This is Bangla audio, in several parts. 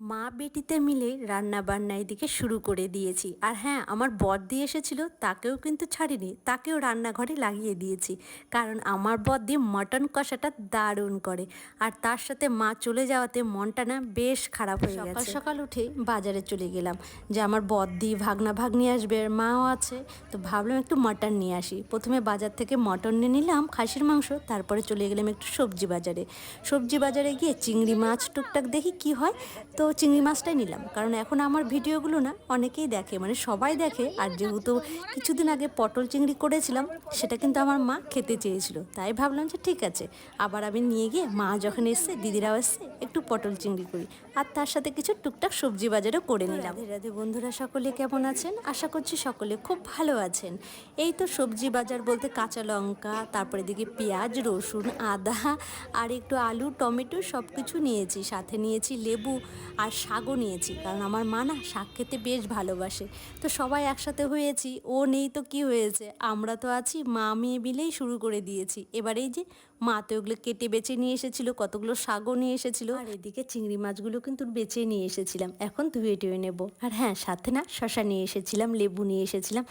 মা বেটিতে মিলে রান্না বান্না এদিকে শুরু করে দিয়েছি। আর হ্যাঁ আমার বর দিয়ে এসেছিল তাকেও কিন্তু ছাড়িনি তাকেও রান্নাঘরে লাগিয়ে দিয়েছি। কারণ আমার বর দিয়ে মটন কষাটা দারুণ করে। আর তার সাথে মা চলে যাওয়াতে মনটা না বেশ খারাপ হয়ে গেছে। সকাল সকাল উঠে বাজারে চলে গেলাম যে আমার বর দিয়ে ভাগনা ভাগ্নি আসবে আর মাও আছে। তো ভাবলাম একটু মটন নিয়ে আসি। প্রথমে বাজার থেকে মটন নিয়ে নিলাম খাসির মাংস তারপরে চলে গেলাম একটু সবজি বাজারে। সবজি বাজারে গিয়ে চিংড়ি মাছ টুকটাক দেখি কি হয়। তো চিংড়ি মাছটাই নিলাম। কারণ এখন আমার ভিডিওগুলো না অনেকেই দেখে মানে সবাই দেখে। আর যেহেতু কিছুদিন আগে পটল চিংড়ি করেছিলাম সেটা কিন্তু আমার মা খেতে চেয়েছিল। তাই ভাবলাম যে ঠিক আছে আবার আমি নিয়ে গিয়ে মা যখন এসছে দিদিরাও এসছে একটু পটল চিংড়ি করি। আর তার সাথে কিছু টুকটাক সবজি বাজারও করে নিলাম। রাধে বন্ধুরা সকলে কেমন আছেন? আশা করছি সকলে খুব ভালো আছেন। এই তো সবজি বাজার বলতে কাঁচা লঙ্কা তারপরে দিকে পেঁয়াজ রসুন আদা আর একটু আলু টমেটো সব কিছু নিয়েছি। সাথে নিয়েছি লেবু আর শাকও নিয়েছি কারণ আমার মা না শাক খেতে বেশ ভালোবাসে। তো সবাই একসাথে হয়েছি ও নেই তো কি হয়েছে? আমরা তো আছি মা মেয়ে মিলেই শুরু করে দিয়েছি। এবার এই যে মা তো ওগুলো কেটে বেছে নিয়ে এসেছিল কতগুলো শাকও নিয়ে এসেছিল। আর এদিকে চিংড়ি মাছগুলো কিন্তু বেছে নিয়ে এসেছিলাম এখন ধুয়ে টুয়ে নেব। আর হ্যাঁ সাথে না শশা নিয়ে এসেছিলাম লেবু নিয়ে এসেছিলাম।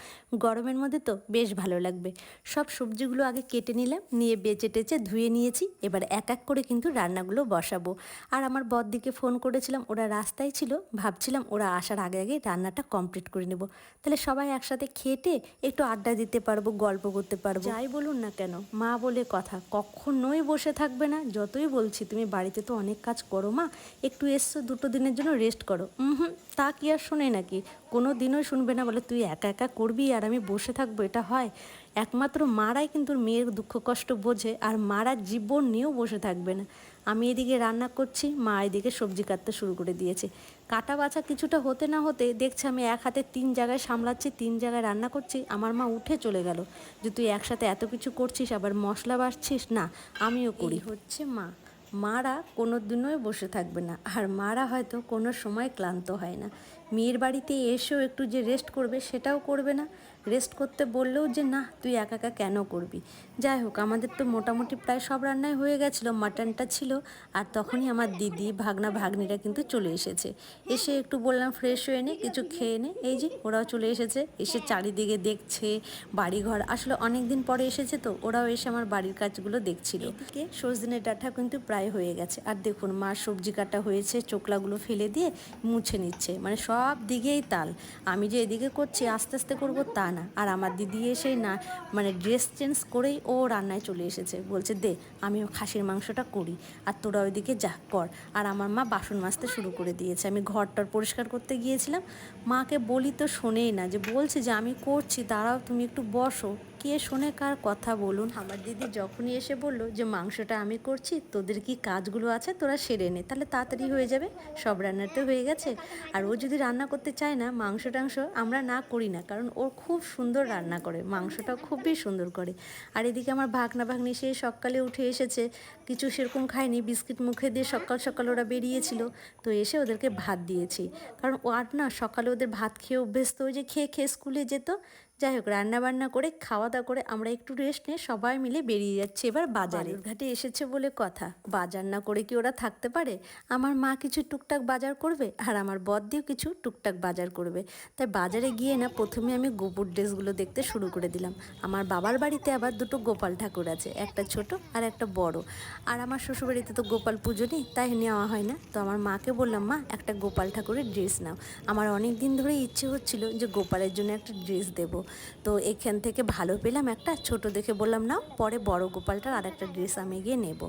গরমের মধ্যে তো বেশ ভালো লাগবে। সব সবজিগুলো আগে কেটে নিলাম নিয়ে বেচে টেচে ধুয়ে নিয়েছি। এবার এক এক করে কিন্তু রান্নাগুলো বসাবো। আর আমার বরদিকে ফোন করেছিলাম ওরা রাস্তায় ছিল, ভাবছিলাম ওরা আসার আগে আগে রান্নাটা কমপ্লিট করে নেব। তাহলে সবাই একসাথে খেটে একটু আড্ডা দিতে পারব, গল্প করতে পারব। যাই বলুন না কেন, মা বলে কথা, কখনোই বসে থাকবে না, যতই বলছি তুমি বাড়িতে তো অনেক কাজ করো মা, একটু এসছো দুটো দিনের জন্য রেস্ট করো। হুম, তা কি আর শোনে নাকি? কোনো দিনও শুনবে না বলে তুই একা একা করবি আর আমি বসে থাকব, এটা হয়? একমাত্র মারাই কিন্তু মেয়ের দুঃখ কষ্ট বোঝে আর মারা জীবন নিয়েও বসে থাকবে না। আমি এদিকে রান্না করছি মা এদিকে সবজি কাটতে শুরু করে দিয়েছে। কাটা বাছা কিছুটা হতে না হতে দেখছি আমি এক হাতে তিন জায়গায় সামলাচ্ছি তিন জায়গায় রান্না করছি আমার মা উঠে চলে গেল। যে তুই একসাথে এত কিছু করছিস আবার মশলা বাড়ছিস? না আমিও করি। হচ্ছে মা। মারা কোনো দিনই বসে থাকবে না আর মারা হয়তো কোনো সময় ক্লান্ত হয় না। মেয়ের বাড়িতে এসেও একটু যে রেস্ট করবে সেটাও করবে না। রেস্ট করতে বললেও যে না তুই একা একা কেন করবি? যাই হোক আমাদের তো মোটামুটি প্রায় সব রান্নাই হয়ে গেছিল মাটনটা ছিল আর তখনই আমার দিদি ভাগনা ভাগ্নিরা কিন্তু চলে এসেছে। এসে একটু বললাম ফ্রেশ হয়ে নে কিছু খেয়ে নে। এই যে ওরাও চলে এসেছে এসে চারিদিকে দেখছে বাড়িঘর আসলে অনেক দিন পরে এসেছে তো ওরাও এসে আমার বাড়ির কাজগুলো দেখছিল। এদিকে সজনের ডাঁটা কিন্তু প্রায় হয়ে গেছে। আর দেখুন মা সবজি কাটা হয়েছে চোকলাগুলো ফেলে দিয়ে মুছে নিচ্ছে। মানে সব দিকেই তাল। আমি যে এদিকে করছি, আস্তে আস্তে করব তা না। আর আমার দিদি এসে না মানে ড্রেস চেঞ্জ করেই ও রান্নায় চলে এসেছে। বলছে, দে, আমি খাসির মাংসটা করি। আর তোরা ওইদিকে যা, কর। আর আমার মা বাসন মাজতে শুরু করে দিয়েছে। আমি ঘরটার পরিষ্কার করতে গিয়েছিলাম। মাকে বলি তো শোনেই না, যে বলছে যে, আমি করছি, দাঁড়াও, তুমি একটু বসো। কে শোনে কার কথা বলুন? আমার দিদি যখনই এসে বলল যে, মাংসটা আমি করছি, তোদের কি কাজগুলো আছে? তোরা সেরে নে। তাহলে তাড়াতাড়ি হয়ে যাবে, সব রান্নাতে হয়ে গেছে। আর ও যদি রান্না করতে চায় না মাংস টাংস আমরা না করি না, কারণ ও খুব সুন্দর রান্না করে, মাংসটা খুবই সুন্দর করে। আর এদিকে আমার ভাগনা ভাগনি, সে সকালে উঠে এসেছে, কিছু সেরকম খায়নি, বিস্কিট মুখে দিয়ে সকাল সকাল ওরা বেরিয়েছিল, তো এসে ওদেরকে ভাত দিয়েছি। কারণ আর না, সকালে ওদের ভাত খেয়ে অভ্যস্ত, ওই যে খেয়ে খেয়ে স্কুলে যেত যাই হোক রান্না বান্না করে খাওয়া দাওয়া করে আমরা একটু রেস্ট নিয়ে সবাই মিলে বেরিয়ে যাচ্ছি এবার বাজারে। ঘাটে এসেছে বলে কথা। বাজার না করে কি ওরা থাকতে পারে? আমার মা কিছু টুকটাক বাজার করবে আর আমার বদ দিয়েও কিছু টুকটাক বাজার করবে। তাই বাজারে গিয়ে না প্রথমে আমি গোপুর ড্রেসগুলো দেখতে শুরু করে দিলাম। আমার বাবার বাড়িতে আবার দুটো গোপাল ঠাকুর আছে একটা ছোট আর একটা বড়। আর আমার শ্বশুরবাড়িতে তো গোপাল পুজো নেই তাই নেওয়া হয় না। তো আমার মাকে বললাম মা একটা গোপাল ঠাকুরের ড্রেস নাও। আমার অনেক দিন ধরে ইচ্ছে হচ্ছিল যে গোপালের জন্য একটা ড্রেস দেবো। তো এখান থেকে ভালো পেলাম একটা, ছোট দেখে বললাম না পরে বড় গোপালটার আর একটা ড্রেস আমি গিয়ে নেব।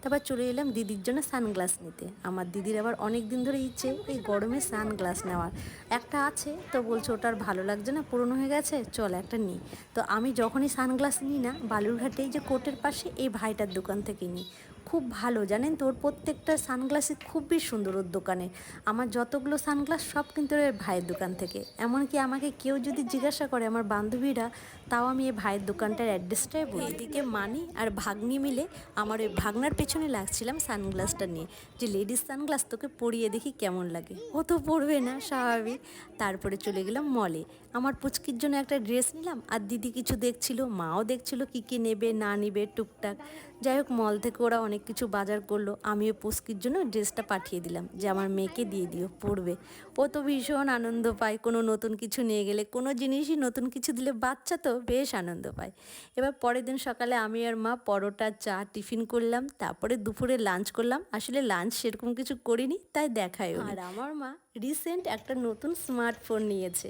তারপর চলে এলাম দিদির জন্য সানগ্লাস নিতে। আমার দিদির আবার অনেক দিন ধরে ইচ্ছে এই গরমে সানগ্লাস নেওয়ার। একটা আছে, তো বলছে ওটার ভালো লাগছে না, পুরনো হয়ে গেছে, চল একটা নিই। তো আমি যখনই সানগ্লাস নিই না বালুরঘাটে এই যে কোর্টের পাশে এই ভাইটার দোকান থেকে নিই। খুব ভালো, জানেন তো? ওর প্রত্যেকটা সানগ্লাসই খুবই সুন্দর ওর দোকানে। আমার যতগুলো সানগ্লাস, সব কিন্তু ওর ভাইয়ের দোকান থেকে। এমনকি আমাকে কেউ যদি জিজ্ঞাসা করে আমার বান্ধবীরা, তাও আমি এই ভাইয়ের দোকানটার অ্যাড্রেসটাই বলি। এদিকে মানি আর ভাগ্নি মিলে আমার ওই ভাগনার পেছনে লাগছিলাম সানগ্লাসটা নিয়ে। যে লেডিস সানগ্লাস তোকে পরিয়ে দেখি কেমন লাগে। ও তো পরবে না, স্বাভাবিক। তারপরে চলে গেলাম মলে। আমার পুচকির জন্য একটা ড্রেস নিলাম, আর দিদি কিছু দেখছিল, মাও দেখছিল কি কি নেবে, না নেবে, টুকটাক। যাই হোক, মল থেকে ওরা অনেক কিছু বাজার করল আমিও পুস্কির জন্য ড্রেসটা পাঠিয়ে দিলাম যে আমার মেয়েকে দিয়ে দিও পরবে। ও তো ভীষণ আনন্দ পায় কোনো নতুন কিছু নিয়ে গেলে কোনো জিনিসই নতুন কিছু দিলে বাচ্চা তো বেশ আনন্দ পায়। এবার পরের দিন সকালে আমি আর মা পরোটা চা টিফিন করলাম তারপরে দুপুরে লাঞ্চ করলাম আসলে লাঞ্চ সেরকম কিছু করিনি তাই দেখায়ও আর আমার মা রিসেন্ট একটা নতুন স্মার্টফোন নিয়েছে।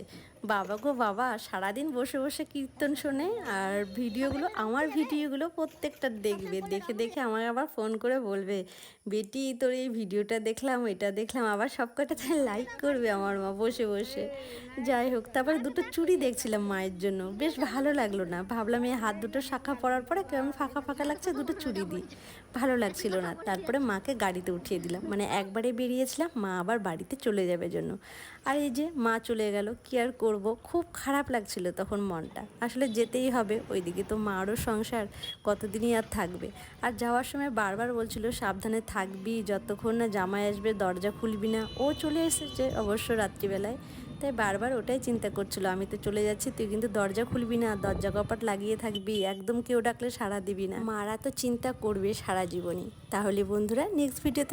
বাবা গো বাবা সারাদিন বসে বসে কীর্তন শোনে আর ভিডিওগুলো আমার ভিডিওগুলো প্রত্যেকটা দেখবে দেখে দেখে আমার আবার ফোন করে বলবে, বেটি, তোর এই ভিডিওটা দেখলাম, এটা দেখলাম, আবার সব কটাতে লাইক করবে আমার মা, বসে বসে। যাই হোক, তারপরে দুটো চুড়ি দেখছিলাম মায়ের জন্য। বেশ ভালো লাগল না। ভাবলাম এই হাত দুটো শাখা পরার পরে কেমন ফাঁকা ফাঁকা লাগছে, দুটো চুড়ি দিই। ভালো লাগছিল না। তারপরে মাকে গাড়িতে উঠিয়ে দিলাম। মানে একবারে বেরিয়েছিলাম, মা আবার বাড়িতে চলে যাবে জন্য। আর এই যে মা চলে গেল, কি আর করব? খুব খারাপ লাগছিল তখন মনটা। আসলে যেতেই হবে, ওইদিকে তো মারও সংসার, কতদিনই আর থাকবে। আর যাওয়ার সময় বারবার বলছিল, সাবধানে থাকবি, যতক্ষণ না জামাই আসবে দরজা খুলবি না। ও চলে এসেছে অবশ্য রাত্রিবেলায়। তাই বারবার ওটাই চিন্তা করছিল, আমি তো চলে যাচ্ছি, তুই কিন্তু দরজা খুলবি না, দরজা কপাট লাগিয়ে থাকবি, একদম কেউ ডাকলে সাড়া দিবি না। মারা তো চিন্তা করবে সারা জীবনই। তাহলে বন্ধুরা নেক্সট ভিডিওতে